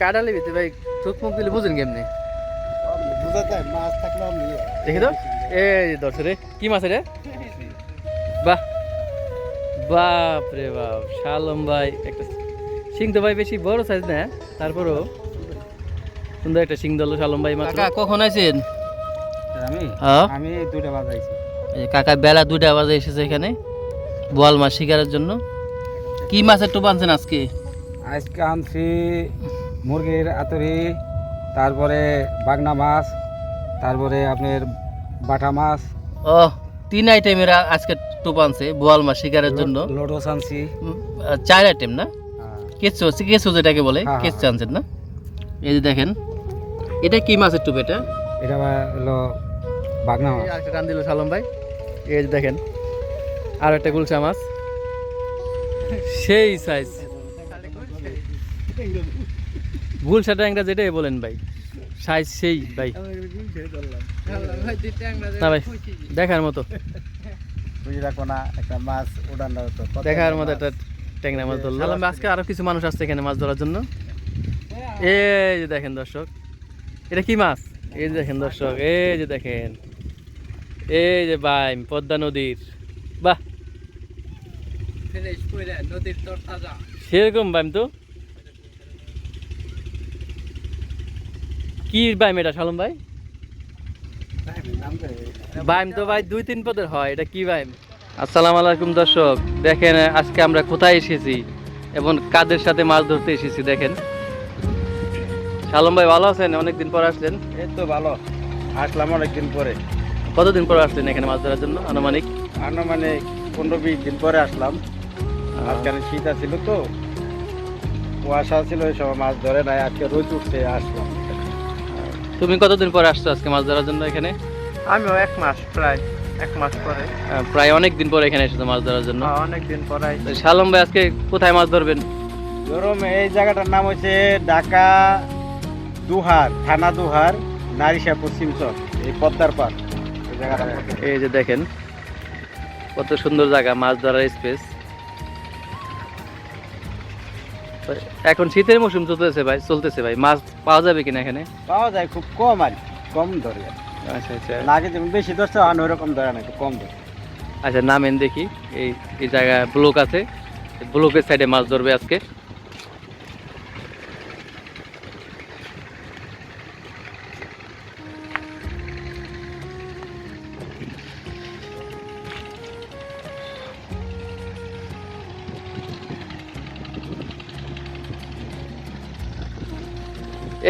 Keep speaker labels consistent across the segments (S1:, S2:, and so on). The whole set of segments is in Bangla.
S1: কাটালে ভিতরে ভাই চোখ মুখ দিলে বুঝেন কেমনি?
S2: মাছ।
S1: দেখি তো। এই দর্শক রে কি মাছ রে বাহ। বাপ রে বাপ শালম ভাই একটা সিং তো ভাই বেশি বড় সাইজ না তারপরও সুন্দর একটা সিং দল শালম ভাই মাত্র। কখন আছেন
S2: আমি?
S1: হ্যাঁ?
S2: আমি দুটা বাজাইছি
S1: এই কাকা বেলা দুটা বাজে এসেছে এখানে বোয়াল মাছ শিকারের জন্য। কি মাছের টোপ আনছেন আজকে?
S2: আজকে আনছি মুরগির আতরি তারপরে বাগনা মাছ তারপরে আপনার বাটা মাছ।
S1: ও তিন আইটেমের আজকে টোপ আনছে বোয়াল মাছ শিকারের জন্য।
S2: লোডস আনছি।
S1: চার আইটেম না?
S2: হ্যাঁ।
S1: কেঁচো কেঁচো যেটাকে বলে
S2: হ্যাঁ,
S1: কেঁচো আনছেন না? এই যে দেখেন এটা কি মাছের টোপ এটা?
S2: এটা হলো বাগনা মাছ।
S1: একটা টান দিল সালম ভাই। এই যে দেখেন আর একটা গুলশা মাছ। সেই সাইজ গুলশা ট্যাংরা যেটাই বলেন ভাই। সাইজ সেই ভাই। না ভাই দেখার মতো।
S2: বুঝে রাখো না একটা মাছ
S1: দেখার মতো একটা ট্যাংরা মাছ ধরলো। সালাম আজকে আরও কিছু মানুষ আসছে এখানে মাছ ধরার জন্য। এই যে দেখেন দর্শক এটা কি মাছ? এই যে দেখেন দর্শক এই যে দেখেন। এই যে বাইম পদ্মা নদীর। বাহ। সেরকম বাইম তো। কি বাইম এটা সালম ভাই বাইম তো ভাই দুই তিন পদের হয় এটা কি বাইম? আসসালামু আলাইকুম দর্শক দেখেন আজকে আমরা কোথায় এসেছি এবং কাদের সাথে মাছ ধরতে এসেছি দেখেন। সালম ভাই ভালো আছেন? অনেকদিন পর আসলেন।
S2: এই তো ভালো। আসলাম অনেকদিন পরে।
S1: কতদিন পর আসলেন এখানে মাছ ধরার জন্য আনুমানিক?
S2: আনুমানিক পনেরো বিশ দিন পরে আসলাম। মাঝখানে শীত আছিল তো কুয়াশা ছিল ওই সময় মাছ ধরে নাই আজকে রোজ উঠছে আসলাম।
S1: তুমি কতদিন পরে আসছো আজকে মাছ ধরার জন্য এখানে?
S2: আমিও এক মাস প্রায় এক মাস পরে।
S1: প্রায় অনেক দিন পর এখানে এসেছ মাছ ধরার জন্য।
S2: অনেক দিন পরে
S1: শালম ভাই আজকে কোথায় মাছ ধরবেন?
S2: ধরুন এই জায়গাটার নাম হচ্ছে ঢাকা দুহার থানা দুহার নারিশা পশ্চিম চক এই পদ্মার পার এই জায়গাটা
S1: এই যে দেখেন কত সুন্দর জায়গা মাছ ধরার স্পেস। এখন শীতের মৌসুম চলতেছে ভাই চলতেছে ভাই। মাছ পাওয়া যাবে কিনা এখানে?
S2: পাওয়া যায় খুব কম আর কম ধরে।
S1: আচ্ছা আচ্ছা।
S2: লাগে যেমন বেশি ধরছে আর ওরকম ধরে না একটু কম ধরে।
S1: আচ্ছা নামেন দেখি। এই এই জায়গায় ব্লক আছে। ব্লকের সাইডে মাছ ধরবে আজকে।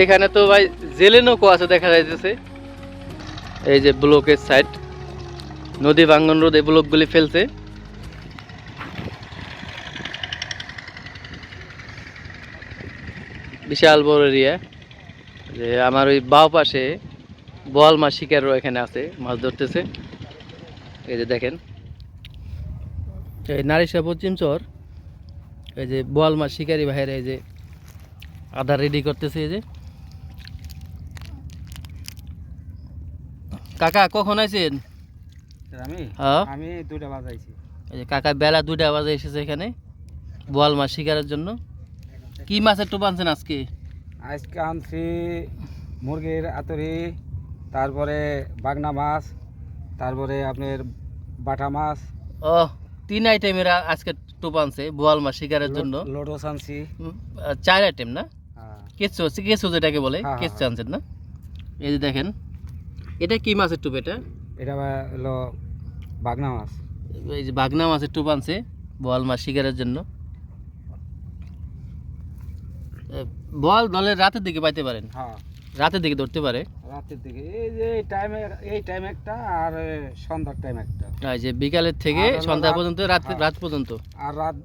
S1: এখানে তো ভাই জেলে নৌকো আছে, দেখা যাইতেছে। এই যে ব্লকের সাইড নদী ভাঙ্গন রোদ এই ব্লকগুলি ফেলছে। বিশাল বড় এরিয়া। যে আমার ওই বাও পাশে বোয়াল মাছ শিকারও এখানে আছে, মাছ ধরতেছে। এই যে দেখেন। এই নারিশা পশ্চিম চর এই যে বোয়াল মাছ শিকারি ভাইয়ের এই যে আধার রেডি করতেছে এই যে। কাকা কখন আছেন
S2: আমি?
S1: হ্যাঁ?
S2: আমি দুটা
S1: যে কাকা বেলা দুইটা বাজে এসেছে এখানে বোয়াল মাছ শিকারের জন্য। কি মাছের টোপ আনছেন আজকে?
S2: আজকে আনছি মুরগির আতরি তারপরে বাগনা মাছ তারপরে আপনার বাটা মাছ।
S1: ও তিন আইটেমের আজকে টোপ আনছে বোয়াল মাছ শিকারের জন্য।
S2: লোডস আনছি।
S1: চার আইটেম না?
S2: হ্যাঁ।
S1: কেঁচো কেঁচো যেটাকে বলে
S2: হ্যাঁ,
S1: কেঁচো। আনছেন না? এই যে দেখেন এটা কি মাছের টোপ এটা
S2: এটা হলো বাগনা মাছ।
S1: এই যে বাগনা মাছের টুপ আনছে বল মাছ শিকারের জন্য। বল দলের রাতের দিকে পাইতে পারেন।
S2: হ্যাঁ।
S1: রাতের দিকে ধরতে পারে।
S2: রাতের দিকে এই যে এই টাইমে এই টাইম একটা আর সন্ধ্যার টাইম একটা।
S1: আর যে বিকালের থেকে সন্ধ্যা পর্যন্ত রাত
S2: হ্যাঁ।
S1: রাত পর্যন্ত।
S2: আর রাত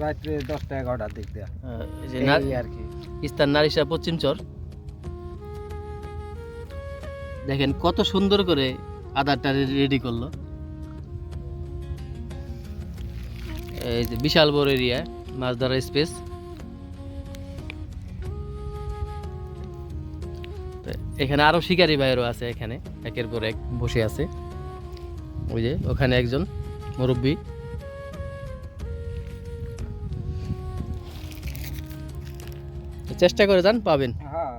S2: রাত্রে দশটা এগারোটার দিক দিয়ে।
S1: আহ, এই যে
S2: এই আর কি।
S1: ইস্তার নারিশা পশ্চিম চর। দেখেন কত সুন্দর করে আদারটা রেডি করল। এই যে বিশাল বড় এরিয়া মাছ ধরার স্পেস এখানে আরও শিকারি ভাইয়েরও আছে এখানে, একের পর এক বসে আছে। ওই যে ওখানে একজন মুরব্বী। চেষ্টা করে যান, পাবেন।
S2: হ্যাঁ।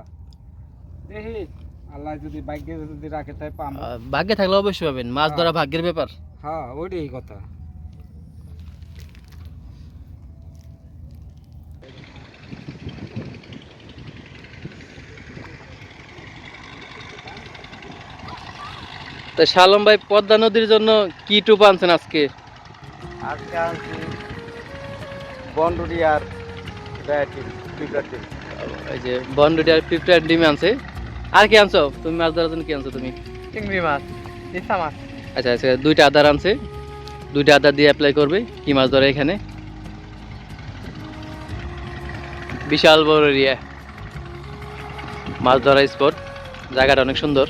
S2: আল্লাহ যদি ভাগ্যে যদি রাখে তাই পাম
S1: ভাগ্যে থাকলে অবশ্যই পাবেন। মাছ ধরা ভাগ্যের ব্যাপার।
S2: হ্যাঁ ওইটাই কথা।
S1: তো শালম ভাই পদ্মা নদীর জন্য কি টুপ আনছেন আজকে?
S2: আজকে আনছি বন্ডুরি আর
S1: এই যে বন্ডুটি আর পিঁপড়ার ডিম আনছে। আর কি আনছো? তুমি মাছ ধরার জন্য কি আনছো তুমি?
S2: চিংড়ি মাছ ইসা মাছ।
S1: আচ্ছা আচ্ছা দুইটা আদার আনছে। দুইটা আদার দিয়ে অ্যাপ্লাই করবে কি মাছ ধরে এখানে? বিশাল বড় এরিয়া। মাছ ধরা স্পট জায়গাটা অনেক সুন্দর।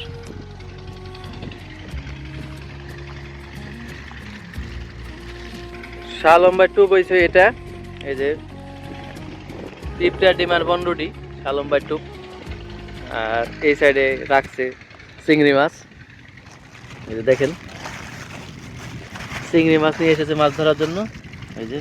S1: শাহ লম্বা টু বইছে এটা এই যে পিঁপড়া ডিমার বন্ডুটি শাহ লম্বা টু। আর এই সাইডে রাখছে চিংড়ি মাছ। এই যে দেখেন। চিংড়ি মাছ নিয়ে এসেছে মাছ ধরার জন্য। এই যে।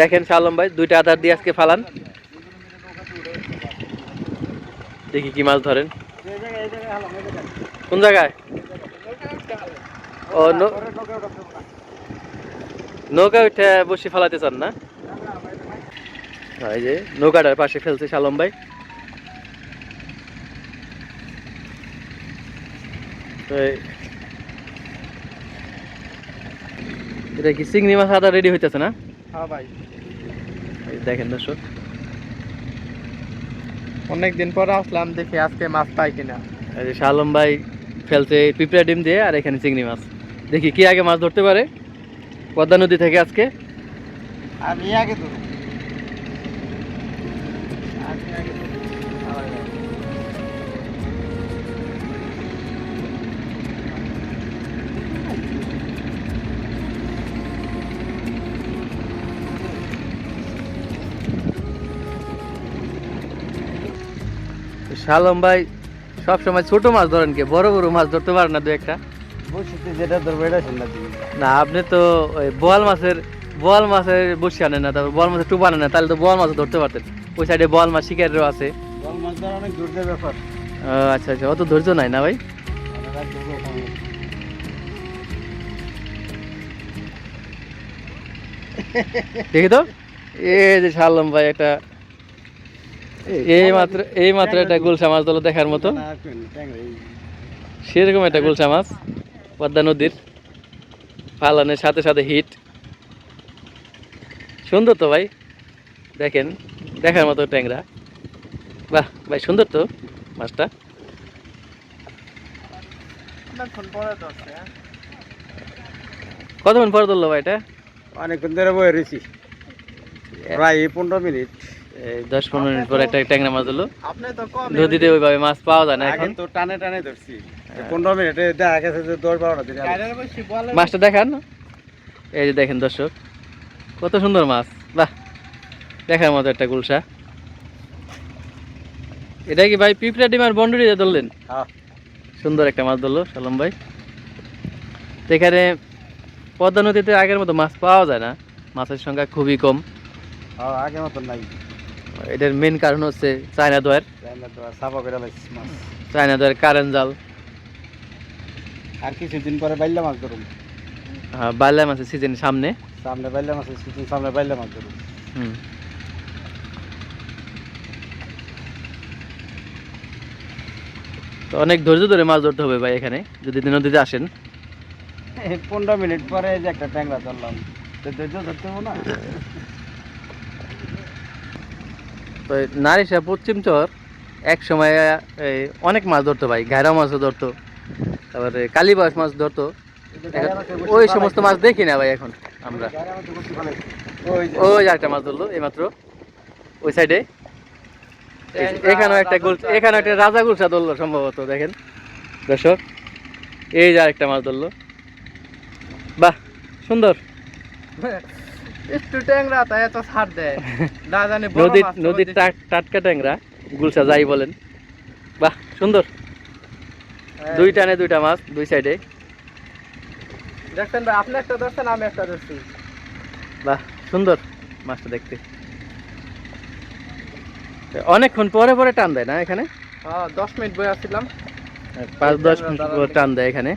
S1: দেখেন শালম ভাই, দুইটা আধার দিয়ে আজকে ফালান। দেখি কি মাছ ধরেন। কোন জায়গায়? ও নৌকা উঠে বসে ফেলাতে চান না? এই যে নৌকাটার পাশে ফেলছে শালম ভাই। এটা কি চিংড়ি মাছ আদা রেডি হইতেছে না?
S2: হ্যাঁ ভাই।
S1: দেখেন দর্শক।
S2: অনেক দিন পর আসলাম দেখি আজকে মাছ পাই কিনা।
S1: এই যে শালম ভাই ফেলছে পিঁপড়া ডিম দিয়ে আর এখানে চিংড়ি মাছ। দেখি কি আগে মাছ ধরতে পারে। পদ্মা নদী থেকে আজকে?
S2: আমি আগে
S1: শালম ভাই সব সময় ছোট মাছ ধরেন কে? বড় বড় মাছ ধরতে পারেন না দু একটা?
S2: বসিতে যেটা ধরবো এটা শুনলা তুমি।
S1: না আপনি তো ওই বোয়াল মাছের বোয়াল মাছের বসি আনেন না তারপর বোয়াল মাছের টুপ আনেন না তাহলে তো বোয়াল মাছ ধরতে পারতেন। ওই সাইডে বোয়াল মাছ শিকারেরও আছে।
S2: মাছ ধরা অনেক ব্যাপার।
S1: আচ্ছা আচ্ছা অত ধৈর্য নাই না ভাই। দেখি তো। এই যে শালম ভাই একটা এই মাত্র এই মাত্র একটা গুলশা মাছ ধরলো দেখার মতো। সেরকম একটা গুলশা মাছ। পদ্মা নদীর পালানের সাথে সাথে হিট। সুন্দর তো ভাই। দেখেন দেখার মতো ট্যাংরা। বাহ ভাই সুন্দর তো মাছটা।
S2: হ্যাঁ?
S1: কতক্ষণ পর ধরলো ভাই এটা?
S2: অনেকক্ষণ ধরে বয়ে রয়েছি। প্রায় পনেরো মিনিট।
S1: এই দশ পনেরো মিনিট পর একটা ট্যাংরা মাছ ধরলো
S2: আপনি তো কম
S1: নদীতে ওইভাবে মাছ পাওয়া যায় না এখন।
S2: তো টানে টানে ধরছি। পনেরো মিনিটে দেখা গেছে যে দশ দিন
S1: মাছটা দেখান। এই যে দেখেন দর্শক কত সুন্দর মাছ। বাহ দেখার মতো একটা গুলশা। এটা কি ভাই পিঁপড়া ডিমার বন্ডুরি ধরলেন?
S2: হ্যাঁ।
S1: সুন্দর একটা মাছ ধরলো সালম ভাই। এখানে পদ্মা নদীতে আগের মতো মাছ পাওয়া যায় না। মাছের সংখ্যা খুবই কম।
S2: হ্যাঁ আগের মতো নাই।
S1: এটার মেন কারণ হচ্ছে চায়না দোয়ার। চায়না দোয়ার কারেন্ট জাল।
S2: আর কিছুদিন পরে বাইল্লা মাছ ধরুন
S1: আহ, বাল্লা মাছের সিজন সামনে।
S2: সামনে বাইল্লা মাছ সিজন সামনে বাইল্লা মাছ ধরুন
S1: হুম। তো অনেক ধৈর্য ধরে মাছ ধরতে হবে ভাই এখানে যদি নদীতে আসেন।
S2: পনেরো মিনিট পরে যে একটা ট্যাংরা ধরলাম। তো ধৈর্য ধরতে হবে না?
S1: তো নারিশা পশ্চিম চর, এক সময় অনেক মাছ ধরতো ভাই ঘায়রা মাছও ধরতো, তারপরে কালীবাস মাছ ধরতো। ওই সমস্ত মাছ দেখি না ভাই এখন আমরা।
S2: ওই
S1: একটা মাছ ধরলো, এইমাত্র। ওই সাইডে এখানেও একটা গুল এখানে একটা রাজা গুলশা ধরলো সম্ভবত, দেখেন। দর্শক, এই যে আরেকটা মাছ ধরলো। বাহ, সুন্দর।
S2: একটু ট্যাংরা তাই এত ছাড় দেয়। না জানি
S1: নদীর নদীর টাটকা ট্যাংরা গুলশা যাই বলেন। বাহ সুন্দর। দুই টানে দুইটা মাছ দুই সাইডে।
S3: দেখছেন ভাই আপনি একটা ধরছেন আমি একটা ধরছি।
S1: বাহ সুন্দর মাছটা দেখতে। অনেকক্ষণ পরে পরে টান দেয় না এখানে?
S3: হ্যাঁ দশ মিনিট বই আসছিলাম।
S1: পাঁচ দশ মিনিট টান দেয় এখানে।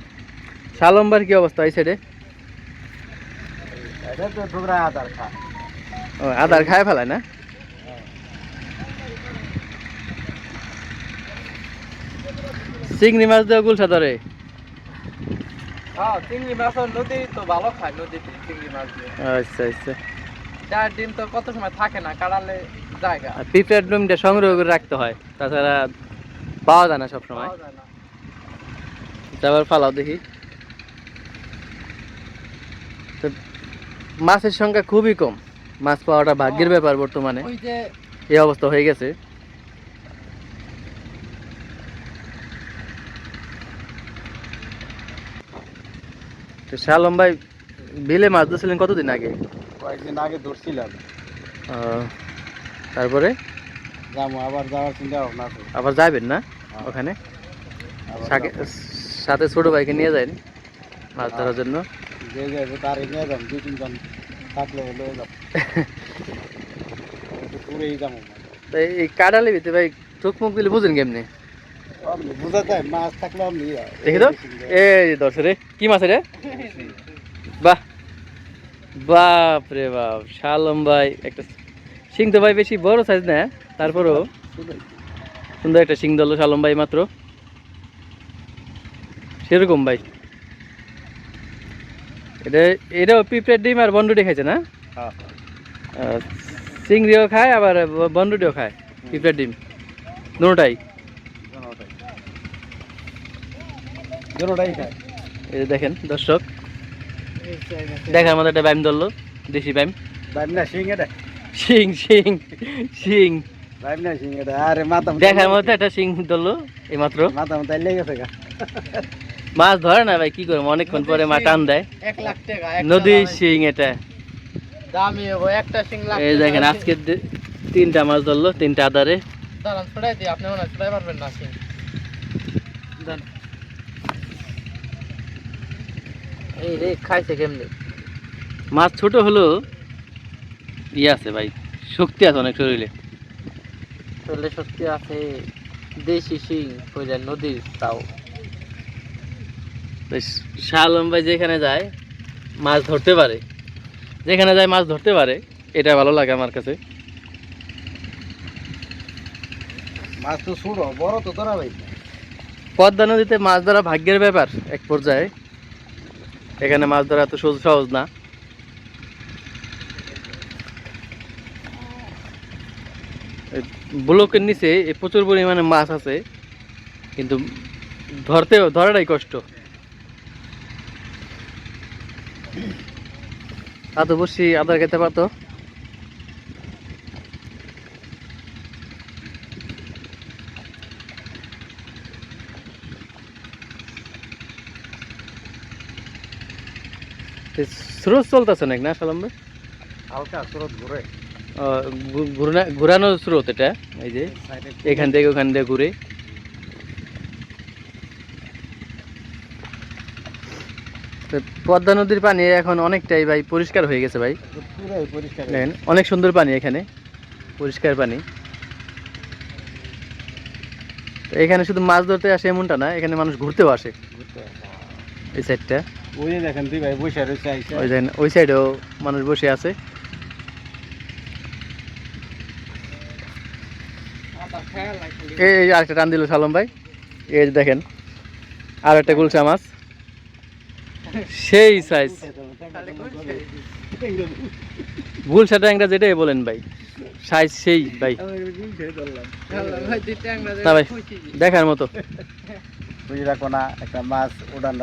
S1: শালম্বার কি অবস্থা এই সাইডে
S2: এটা তো ঠুকরা আদার খা
S1: ও আদার খায় ফেলায় না? চিংড়ি মাছ দেওয়া গুলশা ধরে।
S3: হ্যাঁ চিংড়ি মাছ নদী তো ভালো খায় নদীতে চিংড়ি মাছ দিয়ে।
S1: আচ্ছা আচ্ছা।
S3: চার দিন তো কত সময় থাকে না কাড়ালে জায়গা।
S1: আর পিঁপড়ার ডিমটা সংগ্রহ করে রাখতে হয় তাছাড়া পাওয়া যায় না সবসময়।
S3: পাওয়া যায় না।
S1: আবার ফালাও দেখি। মাছের সংখ্যা খুবই কম। মাছ পাওয়াটা ভাগ্যের ব্যাপার বর্তমানে। এই অবস্থা হয়ে গেছে। তো শালম ভাই বিলে মাছ ধরছিলেন কতদিন আগে?
S2: কয়েকদিন আগে ধরছিলাম।
S1: তারপরে?
S2: যাব আবার যাওয়ার চিন্তা ভাবনা
S1: আবার যাবেন না
S2: হ্যাঁ,
S1: ওখানে? সাথে ছোট ভাইকে নিয়ে যান মাছ ধরার জন্য।
S2: যে যাবে তারে নিয়ে যাব দুই তিনজন। থাকলে লয়ে যাব। পুরেই যাব।
S1: এই কাটালে ভিতরে ভাই চোখ মুখ দিলে বুঝেন কেমনি?
S2: আপনি বোঝা যায় মাছ থাকলে
S1: দেখি তো। এই দর্শক রে কি মাছ রে বাহ। বাপ রে বাপ শালম ভাই একটা সিং তো ভাই বেশি বড় সাইজ না তারপরও সুন্দর একটা সিং দল শালম ভাই মাত্র। সেরকম ভাই। এটা এটাও পিঁপড়ের ডিম আর বন্ডুটি খাইছে না?
S2: হ্যাঁ।
S1: চিংড়িও খায় আবার বন্ডুটিও খায় পিঁপড়ের ডিম। দুটাই? এই যে দেখেন দর্শক। দেখার মতো একটা ব্যায়াম ধরলো দেশি ব্যায়াম।
S2: শিং
S1: শিং শিং দেখার মতো একটা শিং ধরলো এইমাত্র।
S2: মাথা মাথা লেগে গেছে গা।
S1: মাছ ধরে না ভাই কি করব? অনেকক্ষণ পরে মা টান দেয়।
S3: এক লাখ টাকা
S1: নদী শিং এটা।
S3: দামি হব একটা লাখ
S1: এই দেখেন আজকে তিনটা মাছ ধরলো তিনটা আদারে।
S3: দাঁড়ান ছড়াই দিই আপনি মনে ছড়াই পারবেন না দেন। এই রে খাইছে কেমনি?
S1: মাছ ছোট হলো ইয়ে আছে ভাই শক্তি আছে অনেক শরীরে।
S3: শরীরে শক্তি আছে দেশি শিং নদীর তাও।
S1: তো শালম ভাই যেখানে যায় মাছ ধরতে পারে। যেখানে যায় মাছ ধরতে পারে এটা ভালো লাগে আমার কাছে।
S2: মাছ তো ছুড়ো বড় তো ভাই।
S1: পদ্মা নদীতে মাছ ধরা ভাগ্যের ব্যাপার এক পর্যায়ে। এখানে মাছ ধরা এত সহজ সহজ না। ব্লকের নিচে প্রচুর পরিমাণে মাছ আছে কিন্তু ধরতে ধরাটাই কষ্ট। এত বসি আদার খেতে পারতো? স্রোত চলতেছে নাকি না সালাম ভাই?
S2: হালকা স্রোত ঘুরে।
S1: আহ, ঘু- ঘুরানো স্রোত এটা এই যে। এখান থেকে ওখান থেকে ঘুরে। তো পদ্মা নদীর পানি এখন অনেকটাই ভাই পরিষ্কার হয়ে গেছে ভাই।
S2: পরিষ্কার
S1: অনেক সুন্দর পানি এখানে পরিষ্কার পানি। তো এখানে শুধু মাছ ধরতে আসে এমনটা না এখানে মানুষ ঘুরতেও আসে। এই সাইডটা
S2: ওই দেখেন দুই ভাই বসে রয়েছে
S1: ওই দেখেন ওই সাইডেও মানুষ বসে আছে। এই আরেকটা টান দিল সালম ভাই। এই দেখেন আর একটা গুলশা মাছ। সেই সাইজ গুলশা ট্যাংরা যেটাই বলেন ভাই। সাইজ সেই ভাই। না ভাই দেখার মতো।
S2: একটা মাছ উড়ান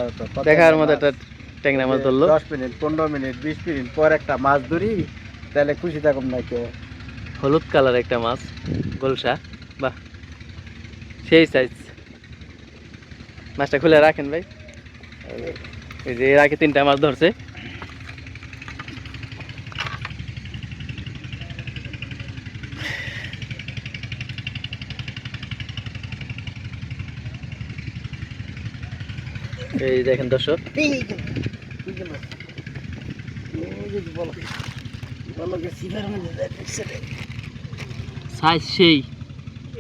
S1: দেখার মতো একটা ট্যাংরা মাছ ধরলো।
S2: দশ মিনিট পনেরো মিনিট বিশ মিনিট পর একটা মাছ ধরি তাহলে খুশি থাকুন না কেউ।
S1: হলুদ কালার একটা মাছ গোলসা বাহ। সেই সাইজ মাছটা খুলে রাখেন ভাই। এই যে এর আগে তিনটা মাছ ধরছে। এই দেখেন দর্শক। সাইজ সেই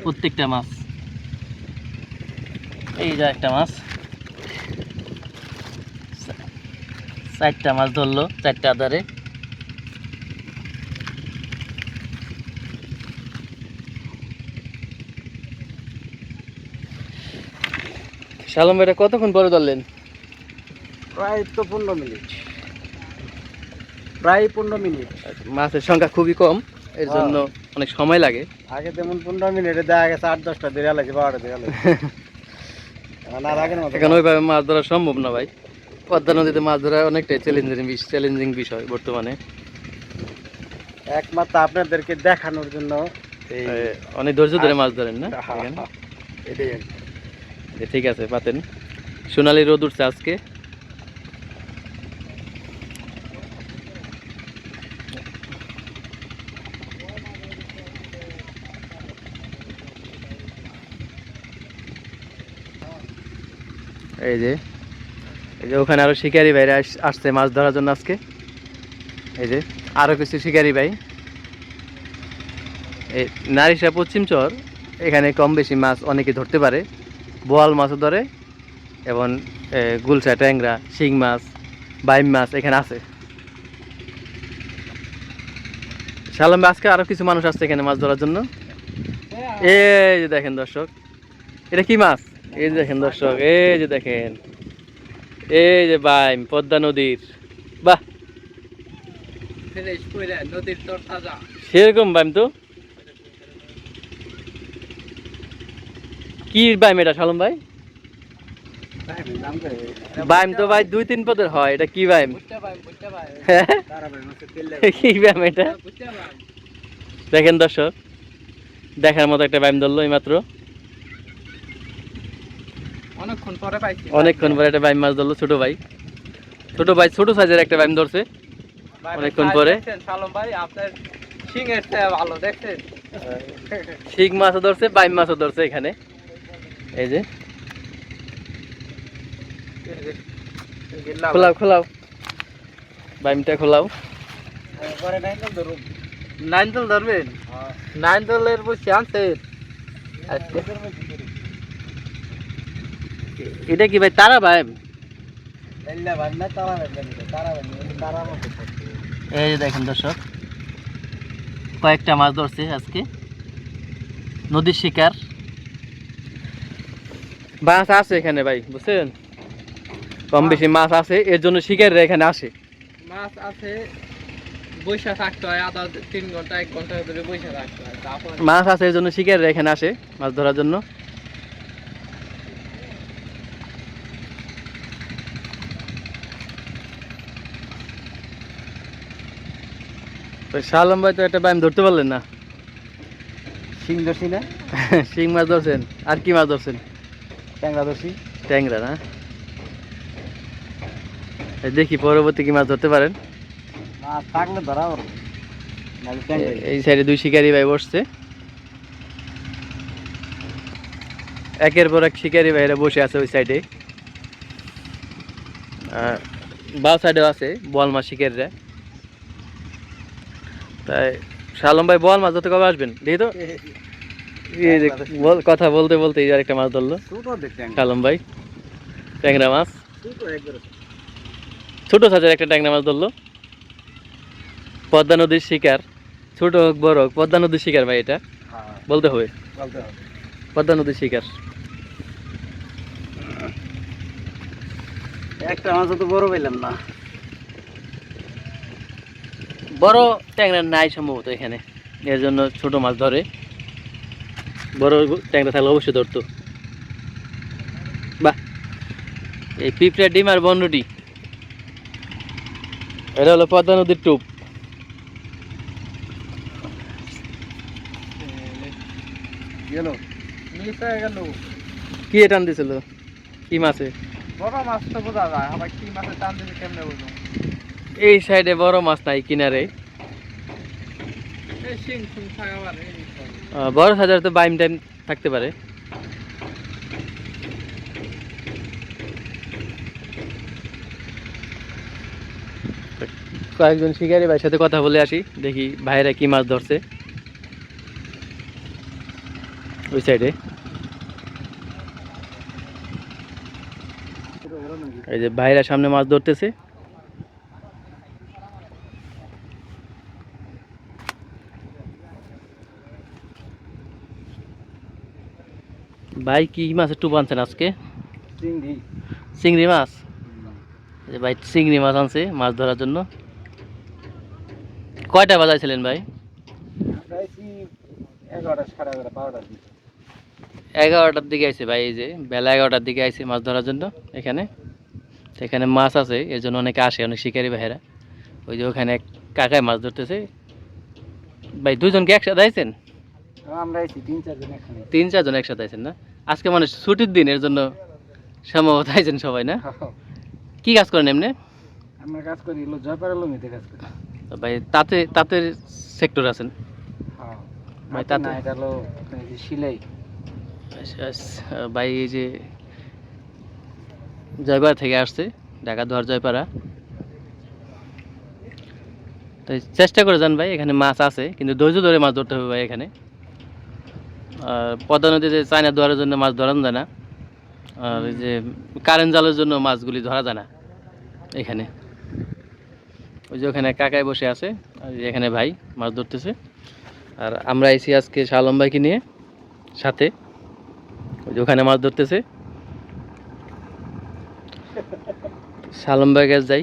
S1: প্রত্যেকটা মাছ। এই যা একটা মাছ। চারটা মাছ ধরলো চারটা আদারে শালম ভাইটা কতক্ষণ পরে ধরলেন?
S2: প্রায় তো পনেরো মিনিট। প্রায় পনেরো মিনিট।
S1: মাছের সংখ্যা খুবই কম এর জন্য অনেক সময় লাগে।
S2: আগে যেমন পনেরো মিনিটে দেখা গেছে আট দশটা দেরি লাগছে বারোটা আগের মতো
S1: এখন ওইভাবে মাছ ধরা সম্ভব না ভাই। পদ্মা নদীতে মাছ ধরা অনেকটাই চ্যালেঞ্জিং চ্যালেঞ্জিং বিষয় বর্তমানে।
S2: একমাত্র আপনাদেরকে দেখানোর জন্য এই
S1: অনেক ধৈর্য ধরে মাছ ধরেন না?
S2: এটাই
S1: ঠিক আছে পাতেন। সোনালি রোদ উঠছে আজকে। এই যে এই যে ওখানে আরও শিকারি ভাইরা আসছে মাছ ধরার জন্য আজকে। এই যে আরও কিছু শিকারি ভাই। এই নারিশা পশ্চিম চর এখানে কম বেশি মাছ অনেকে ধরতে পারে। বোয়াল মাছও ধরে এবং গুলসা ট্যাংরা শিং মাছ বাইম মাছ এখানে আছে। ভাই, আজকে আরও কিছু মানুষ আসছে এখানে মাছ ধরার জন্য। এই যে দেখেন দর্শক এটা কি মাছ? এই যে দেখেন দর্শক এই যে দেখেন। এই যে বাইম পদ্মা নদীর। বাহ! সেরকম বাইম তো? কি বাইম এটা শালম ভাই? বাইম তো ভাই দুই তিন পদের হয়, এটা কি বাইম
S2: তেল
S1: কি ব্যায়াম এটা? দেখেন দর্শক, দেখার মতো একটা ব্যায়াম ধরলো এইমাত্র।
S3: অনেকক্ষণ পরে পাইছি।
S1: অনেকক্ষণ পরে একটা বাইম মাছ ধরলো ছোট ভাই। ছোট ভাই ছোট সাইজের একটা বাইম ধরছে। অনেকক্ষণ পরে।
S3: সালম ভাই আপনার ভালো দেখছেন?
S1: শিং মাছও ধরছে বাইম মাছও ধরছে এখানে। এই যে। খোলাও খোলাও। বাইমটা খোলাও।
S2: পরে নাই না ধরুন
S3: নাইন তল ধরবেন? নাইন তলের বসে আনছেন। আজকে
S1: এটা কি ভাই তারা
S2: ভাই?
S1: এই দেখেন দর্শক কয়েকটা মাছ ধরছে আজকে। নদীর শিকার। মাছ আছে এখানে ভাই বুঝছেন? কম বেশি মাছ আছে এর জন্য শিকারীরা এখানে আসে।
S3: মাছ আছে বৈশা থাকতে হয় আধা তিন ঘণ্টা এক ঘণ্টা ধরে বৈশা থাকতে হয়
S1: মাছ আছে এর জন্য শিকারীরা এখানে আসে মাছ ধরার জন্য। তো শালম ভাই তো একটা ব্যায়াম ধরতে পারলেন না?
S2: সিং দর্শি না।
S1: শিং মাছ ধরছেন। আর কি মাছ ধরছেন?
S2: ট্যাংরা দর্শি
S1: ট্যাংরা না? দেখি পরবর্তী কি মাছ ধরতে পারেন।
S2: মাছ থাকলে ধরা
S1: এই সাইডে দুই শিকারি ভাই বসছে। একের পর এক শিকারি ভাইরা বসে আছে ওই সাইডে। বা সাইডেও আছে বল মাছ শিকারিরা। তাই শালম ভাই বল মাছ ধরতে কবে আসবেন? দেখি তো। কথা বলতে বলতে এই আরেকটা মাছ ধরলো। শালম ভাই ট্যাংরা মাছ।
S2: ছোট
S1: সাইজের একটা ট্যাংরা মাছ ধরলো। পদ্মা নদীর শিকার। ছোট হোক বড় হোক পদ্মা নদীর শিকার ভাই এটা।
S2: হ্যাঁ
S1: বলতে হবে।
S2: বলতে হবে।
S1: পদ্মা নদীর শিকার।
S2: একটা মাছ তো বড় পেলাম না।
S1: বড় ট্যাংরা নাই সম্ভবত এখানে। এর জন্য ছোট মাছ ধরে। বড় ট্যাংরা থাকলে অবশ্যই ধরতো। বাহ! এই পিঁপড়া ডিম আর বন্যটি এটা হলো পদ্মা নদীর টুপ। কি টান দিছিল? কি মাছে?
S3: বড় মাছ তো বোঝা যায়। আবার কি মাছের টান দিতে কেমনে বুঝো
S1: এই সাইডে বড় মাছ নাই কিনারে। বড় সাজার তো বাইম টাইম থাকতে পারে। কয়েকজন শিকারি ভাইয়ের সাথে কথা বলে আসি দেখি ভাইরা কি মাছ ধরছে। ওই সাইডে। এই যে ভাইরা সামনে মাছ ধরতেছে। ভাই কি মাছের টুপ আনছেন আজকে?
S2: চিংড়ি।
S1: চিংড়ি মাছ? এই ভাই চিংড়ি মাছ আনছে মাছ ধরার জন্য। কয়টা বাজাইছিলেন ভাই? এগারোটার দিকে আইছে ভাই এই যে বেলা এগারোটার দিকে আইছে মাছ ধরার জন্য এখানে। এখানে মাছ আছে এর জন্য অনেকে আসে অনেক শিকারি ভাইয়েরা। ওই যে ওখানে কাকায় মাছ ধরতেছে। ভাই দুজনকে একসাথে আইছেন?
S2: আমরা তিন চারজন এখানে
S1: তিন চারজন একসাথে আইছেন না? আজকে মানে ছুটির দিন এর জন্য সম্ভবত আইছেন সবাই না? কি কাজ করেন এমনি?
S2: আমরা কাজ করি হলো জয়পাড়া লমিতে কাজ করি।
S1: ভাই তাতে তাঁতের সেক্টর আছেন?
S2: হ্যাঁ
S1: ভাই,
S2: তাতে
S1: তাতে-
S2: না এটা হলো এই যে সিলাই।
S1: আচ্ছা, আচ্ছা, ভাই এই যে জয়পাড়া থেকে আসছে ঢাকা দুয়ার জয়পাড়া। তাই চেষ্টা করে যান ভাই এখানে মাছ আছে কিন্তু ধৈর্য ধরে মাছ ধরতে হবে ভাই এখানে। আর পদ্মা নদীতে চায়না ধরার জন্য মাছ ধরানো যায় না। আর এই যে কারেন্ট জালের জন্য মাছগুলি ধরা যায় না এখানে। ওই যে ওখানে কাকায় বসে আছে, আর এখানে ভাই মাছ ধরতেছে। আর আমরা এসি আজকে শালম ভাইকে নিয়ে সাথে। ওই যে ওখানে মাছ ধরতেছে। শালম ভাই কাছে যাই।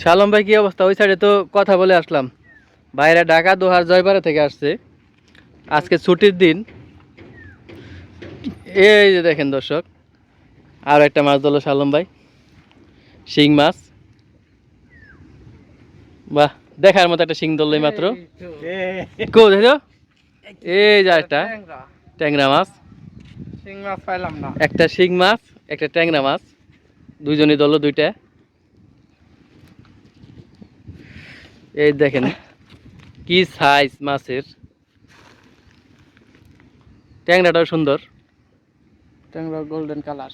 S1: শালম ভাই কি অবস্থা? ওই সাইডে তো কথা বলে আসলাম। বাইরে ঢাকা দোহার জয়পাড়া থেকে আসছে। আজকে ছুটির দিন। এই যে দেখেন দর্শক আর একটা মাছ ধরলো সালম ভাই। শিং মাছ। বাহ দেখার মতো একটা শিং ধরলো এই মাত্র। দেখো এই যে একটা ট্যাংরা মাছ।
S3: শিং মাছ পাইলাম না।
S1: একটা শিং মাছ একটা ট্যাংরা মাছ। দুইজনই ধরলো দুইটা। এই দেখেন কি সাইজ মাছের? ট্যাংরাটাও সুন্দর।
S3: ট্যাংরা গোল্ডেন কালার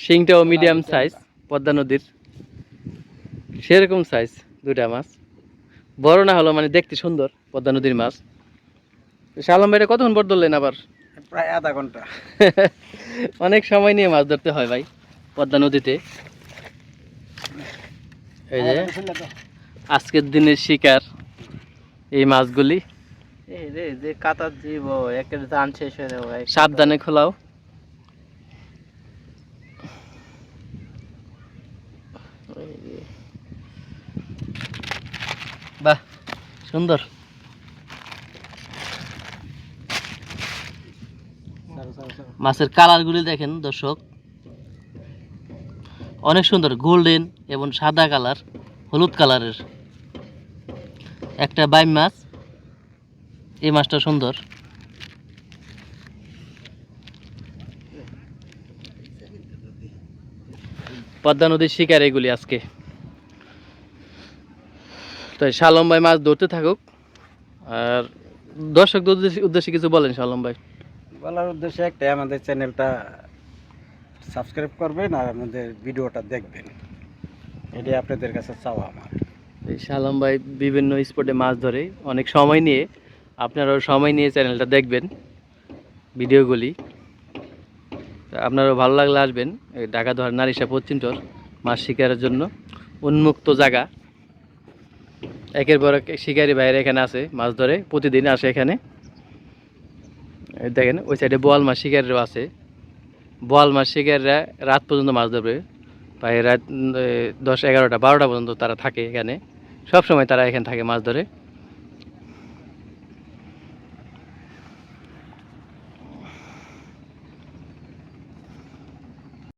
S1: শিংটাও মিডিয়াম সাইজ পদ্মা নদীর। সেরকম সাইজ দুটা মাছ। বড় না হলো মানে দেখতে সুন্দর পদ্মা নদীর মাছ। শালম ভাইটা কতক্ষণ পর ধরলেন আবার?
S2: প্রায় আধা ঘণ্টা।
S1: অনেক সময় নিয়ে মাছ ধরতে হয় ভাই পদ্মা নদীতে। এই যে আজকের দিনের শিকার। এই মাছগুলি?
S3: যে কাতার জীব একের দান শেষ হয়ে যাব
S1: সাবধানে খোলাও। বাহ সুন্দর। মাছের কালারগুলি দেখেন দর্শক। অনেক সুন্দর গোল্ডেন এবং সাদা কালার হলুদ কালারের। একটা বাইম মাছ। এই মাছটা সুন্দর। পদ্মা নদীর শিকার এগুলি আজকে। তাই শালম ভাই মাছ ধরতে থাকুক। আর দর্শকদের উদ্দেশ্যে- কিছু বলেন শালম ভাই।
S2: বলার উদ্দেশ্যে একটাই, আমাদের চ্যানেলটা সাবস্ক্রাইব করবেন আর আমাদের ভিডিওটা দেখবেন। এটাই আপনাদের কাছে চাওয়া আমার।
S1: শালম ভাই বিভিন্ন স্পটে মাছ ধরে। অনেক সময় নিয়ে আপনারাও সময় নিয়ে চ্যানেলটা দেখবেন, ভিডিওগুলি। আপনারও ভালো লাগলে আসবেন ঢাকা ধর নারিশা পশ্চিম চর মাছ শিকারের জন্য উন্মুক্ত জায়গা। একের পর এক শিকারি বাইরে এখানে আছে, মাছ ধরে, প্রতিদিন আসে এখানে। দেখেন, ওই সাইডে বোয়াল মাছ শিকারেরও আছে। বোয়াল মাছ শিকাররা রাত পর্যন্ত মাছ ধরবে। প্রায় রাত দশ, এগারোটা, বারোটা পর্যন্ত তারা থাকে এখানে। সব সময় তারা এখানে থাকে মাছ ধরে।